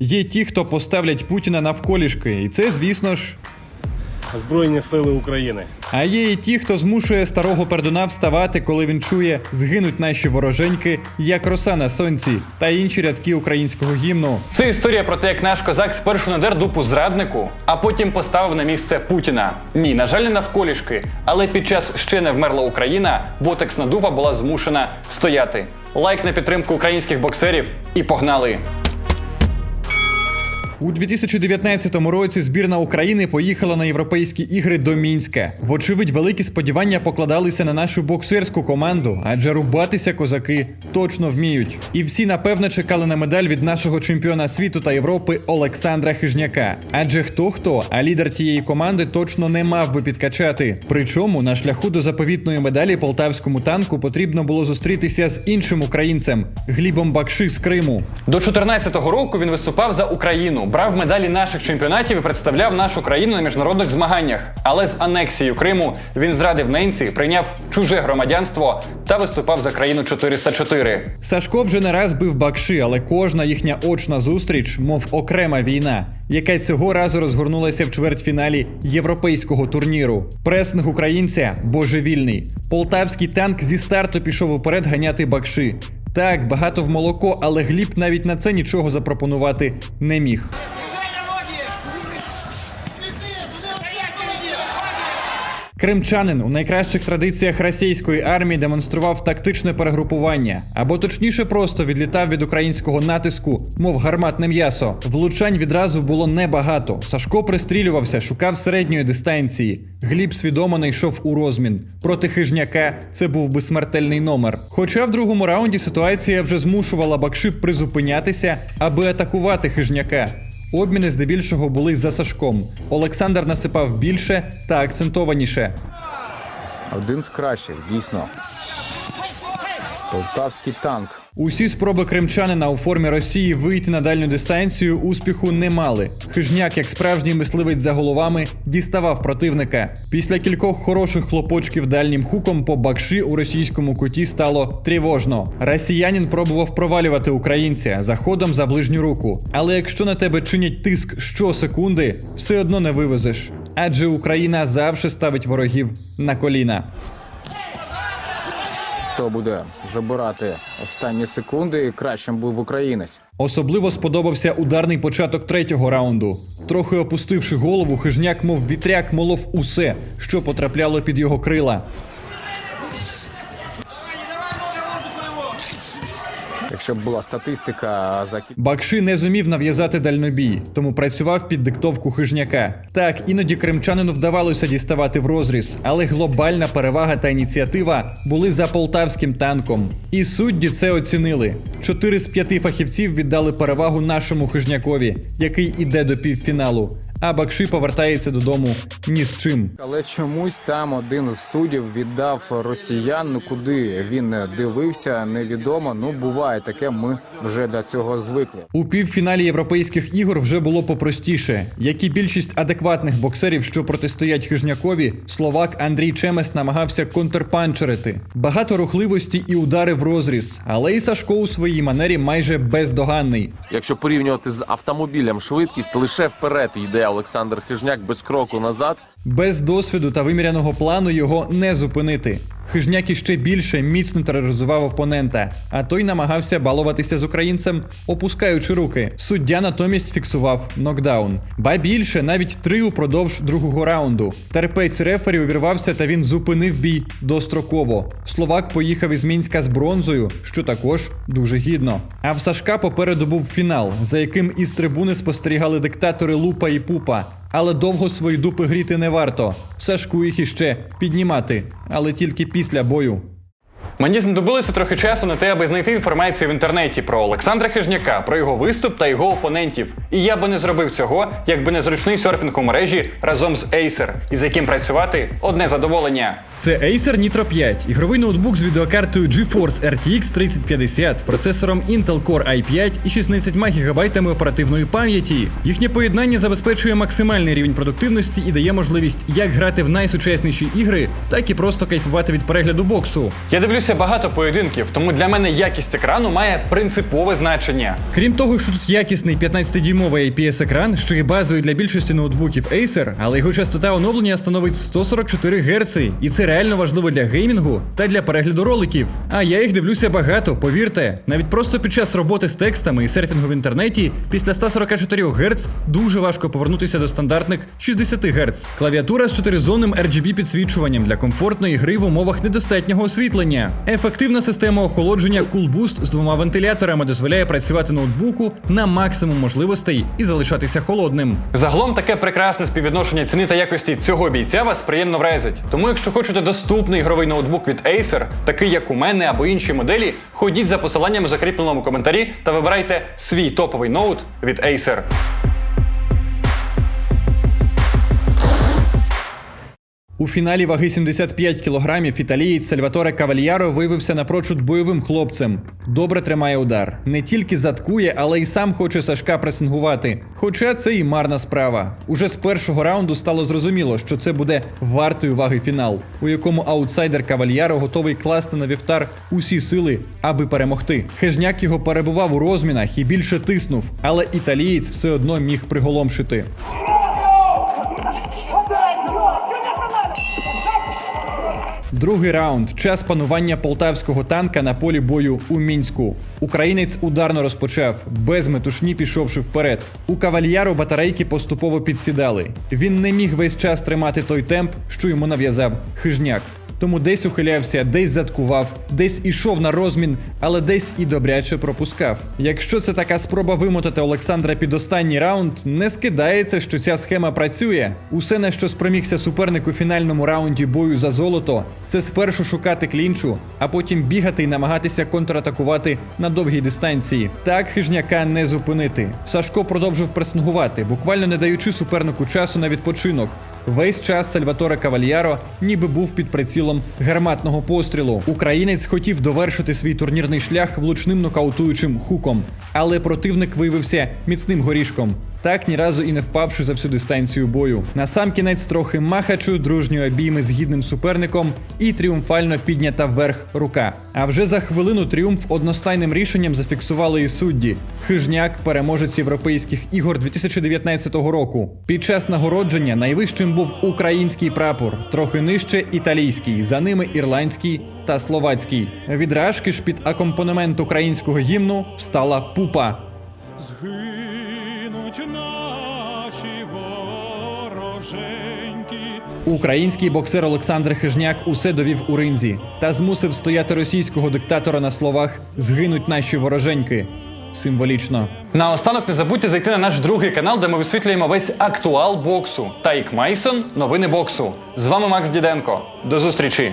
Є ті, хто поставлять Путіна навколішки, і це, звісно ж. Збройні сили України. А є і ті, хто змушує старого пердуна вставати, коли він чує згинуть наші вороженьки, як роса на сонці, та інші рядки українського гімну. Це історія про те, як наш козак спершу надер дупу зраднику, а потім поставив на місце Путіна. Ні, на жаль, не навколішки, але під час ще не вмерла Україна, ботексна дупа була змушена стояти. Лайк на підтримку українських боксерів і погнали! У 2019 році збірна України поїхала на європейські ігри до Мінська. Вочевидь, великі сподівання покладалися на нашу боксерську команду, адже рубатися козаки точно вміють. І всі напевно чекали на медаль від нашого чемпіона світу та Європи Олександра Хижняка. Адже хто хто, а лідер тієї команди точно не мав би підкачати. Причому на шляху до заповітної медалі полтавському танку потрібно було зустрітися з іншим українцем Глібом Бакши з Криму. До 14-го року він виступав за Україну, брав медалі наших чемпіонатів і представляв нашу країну на міжнародних змаганнях. Але з анексією Криму він зрадив ненці, прийняв чуже громадянство та виступав за країну 404. Сашко вже не раз бив бакши, але кожна їхня очна зустріч, мов окрема війна, яка цього разу розгорнулася в чвертьфіналі європейського турніру. Пресинг українця божевільний. Полтавський танк зі старту пішов уперед ганяти бакши. Так, багато в молоко, але Гліб навіть на це нічого запропонувати не міг. Кримчанин у найкращих традиціях російської армії демонстрував тактичне перегрупування, або точніше, просто відлітав від українського натиску, мов гарматне м'ясо. Влучань відразу було небагато. Сашко пристрілювався, шукав середньої дистанції. Гліб свідомо не йшов у розмін. Проти хижняка це був би смертельний номер. Хоча в другому раунді ситуація вже змушувала Бакши призупинятися, аби атакувати хижняка. Обміни здебільшого були за Сашком. Олександр насипав більше та акцентованіше. Один з кращих, дійсно. Полтавський танк. Усі спроби кримчанина у формі Росії вийти на дальню дистанцію успіху не мали. Хижняк, як справжній мисливець за головами, діставав противника. Після кількох хороших хлопочків дальнім хуком по бакші у російському куті стало тривожно. Росіянин пробував провалювати українця заходом за ближню руку. Але якщо на тебе чинять тиск щосекунди, все одно не вивезеш. Адже Україна завжди ставить ворогів на коліна. Хто буде забирати останні секунди, кращим був українець. Особливо сподобався ударний початок третього раунду. Трохи опустивши голову, хижняк, мов вітряк, молов усе, що потрапляло під його крила. Якщо б була статистика за Бакши не зумів нав'язати дальнобій, тому працював під диктовку хижняка. Так, іноді кримчанину вдавалося діставати в розріз, але глобальна перевага та ініціатива були за полтавським танком. І судді це оцінили. Чотири з п'яти фахівців віддали перевагу нашому хижнякові, який іде до півфіналу. А Бакши повертається додому ні з чим. Але чомусь там один з суддів віддав росіян. Ну куди він дивився, невідомо. Ну буває таке. Ми вже до цього звикли. У півфіналі європейських ігор вже було попростіше. Як і більшість адекватних боксерів, що протистоять хижнякові, словак Андрій Чемес намагався контрпанчерити. Багато рухливості і удари в розріз, але і Сашко у своїй манері майже бездоганний. Якщо порівнювати з автомобілем швидкість, лише вперед йде Олександр Хижняк без кроку назад. Без досвіду та виміряного плану його не зупинити. Хижняк іще більше міцно тероризував опонента, а той намагався балуватися з українцем, опускаючи руки. Суддя натомість фіксував нокдаун. Ба більше навіть три упродовж другого раунду. Терпець рефері увірвався та він зупинив бій достроково. Словак поїхав із Мінська з бронзою, що також дуже гідно. А в Сашка попереду був фінал, за яким із трибуни спостерігали диктатори Лупа і Пупа. Але довго свої дупи гріти не варто. Сашку їх іще піднімати, але тільки після бою. Мені знадобилося трохи часу на те, аби знайти інформацію в інтернеті про Олександра Хижняка, про його виступ та його опонентів. І я би не зробив цього, якби не зручний серфінг у мережі разом з Acer, із яким працювати одне задоволення. Це Acer Nitro 5, ігровий ноутбук з відеокартою GeForce RTX 3050, процесором Intel Core i5 і 16 ГБ оперативної пам'яті. Їхнє поєднання забезпечує максимальний рівень продуктивності і дає можливість як грати в найсучасніші ігри, так і просто кайфувати від перегляду боксу. Я дивлюся багато поєдинків, тому для мене якість екрану має принципове значення. Крім того, що тут якісний 15-дюймовий IPS-екран, що є базою для більшості ноутбуків Acer, але його частота оновлення становить 144 Гц, і це реально важливо для геймінгу та для перегляду роликів. А я їх дивлюся багато, повірте. Навіть просто під час роботи з текстами і серфінгу в інтернеті після 144 Гц дуже важко повернутися до стандартних 60 Гц. Клавіатура з 4-зонним RGB підсвічуванням для комфортної гри в умовах недостатнього освітлення. Ефективна система охолодження Cool Boost з двома вентиляторами дозволяє працювати ноутбуку на максимум можливостей і залишатися холодним. Загалом таке прекрасне співвідношення ціни та якості цього бійця вас приємно вразить. Тому, якщо хочете доступний ігровий ноутбук від Acer, такий як у мене або інші моделі, ходіть за посиланням у закріпленому коментарі та вибирайте свій топовий ноут від Acer. У фіналі ваги 75 кілограмів італієць Сальваторе Кавальяро виявився напрочуд бойовим хлопцем. Добре тримає удар. Не тільки заткує, але й сам хоче Сашка пресингувати. Хоча це і марна справа. Уже з першого раунду стало зрозуміло, що це буде вартий уваги фінал, у якому аутсайдер Кавальяро готовий класти на вівтар усі сили, аби перемогти. Хижняк його перебував у розмінах і більше тиснув, але італієць все одно міг приголомшити. Другий раунд час панування полтавського танка на полі бою у мінську. Українець ударно розпочав, без метушні пішовши вперед. У кавальяру батарейки поступово підсідали. Він не міг весь час тримати той темп, що йому нав'язав хижняк. Тому десь ухилявся, десь заткував, десь ішов на розмін, але десь і добряче пропускав. Якщо це така спроба вимотати Олександра під останній раунд, не скидається, що ця схема працює. Усе на що спромігся суперник у фінальному раунді бою за золото, це спершу шукати клінчу, а потім бігати і намагатися контратакувати на довгій дистанції. Так хижняка не зупинити. Сашко продовжив пресингувати, буквально не даючи супернику часу на відпочинок. Весь час Сальваторе Кавальяро ніби був під прицілом гарматного пострілу. Українець хотів довершити свій турнірний шлях влучним нокаутуючим хуком, але противник виявився міцним горішком. Так ні разу і не впавши за всю дистанцію бою. Насамкінець трохи махачу, дружньої обійми з гідним суперником і тріумфально піднята вверх рука. А вже за хвилину тріумф одностайним рішенням зафіксували і судді. Хижняк, переможець європейських ігор 2019 року. Під час нагородження найвищим був український прапор, трохи нижче італійський, за ними ірландський та словацький. Відражки ж під акомпанемент українського гімну встала пупа. Український боксер Олександр Хижняк усе довів у ринзі та змусив стояти російського диктатора на словах Згинуть наші вороженьки. Символічно. Наостанок не забудьте зайти на наш другий канал, де ми висвітлюємо весь актуал боксу. Тайк Майсон, новини боксу. З вами Макс Діденко. До зустрічі!